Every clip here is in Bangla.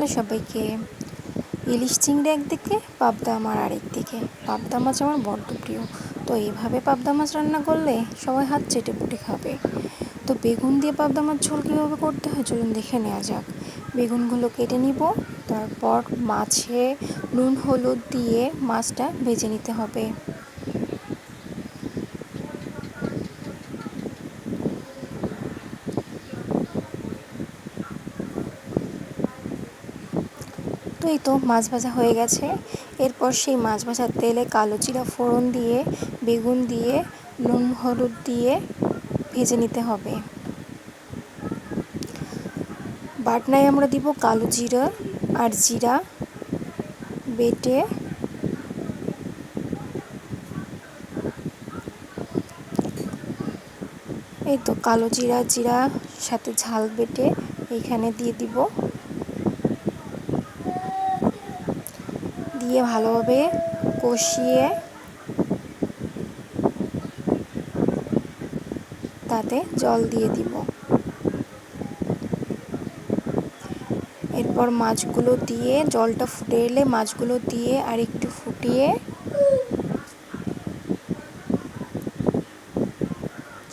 হ্যালো সবাইকে ইলিশ চিংড়ি একদিকে, পাবদা আমার আরেক দিকে। পাবদা মাছ আমার বড্ড প্রিয়। তো এইভাবে পাবদা মাছ রান্না করলে সবাই হাত চেটে পুটে খাবে। তো বেগুন দিয়ে পাবদা মাছ ঝোল কীভাবে করতে হয় চলুন দেখে নেওয়া যাক। বেগুনগুলো কেটে নিব, তারপর মাছে নুন, হলুদ দিয়ে মাছটা ভেজে নিতে হবে। তো এই তো মাছ ভাজা হয়ে গেছে। এরপর সেই মাছ ভাজার তেলে কালো জিরা ফোড়ন দিয়ে, বেগুন দিয়ে, নুন হলুদ দিয়ে ভেজে নিতে হবে। বাটনায় আমরা দিব কালো জিরা আর জিরা বেটে এই তো কালো জিরা জিরা সাথে ঝাল বেটে এইখানে দিয়ে দিব। দিয়ে ভালোভাবে কষিয়ে তাতে জল দিয়ে দিব। এরপর মাছগুলো দিয়ে জলটা ফুটে এলে মাছগুলো দিয়ে আর একটু ফুটিয়ে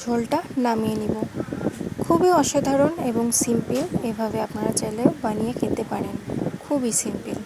ঝোলটা নামিয়ে নিব। খুবই অসাধারণ এবং সিম্পল, এভাবে আপনারা চাইলেও বানিয়ে খেতে পারেন। খুবই সিম্পল।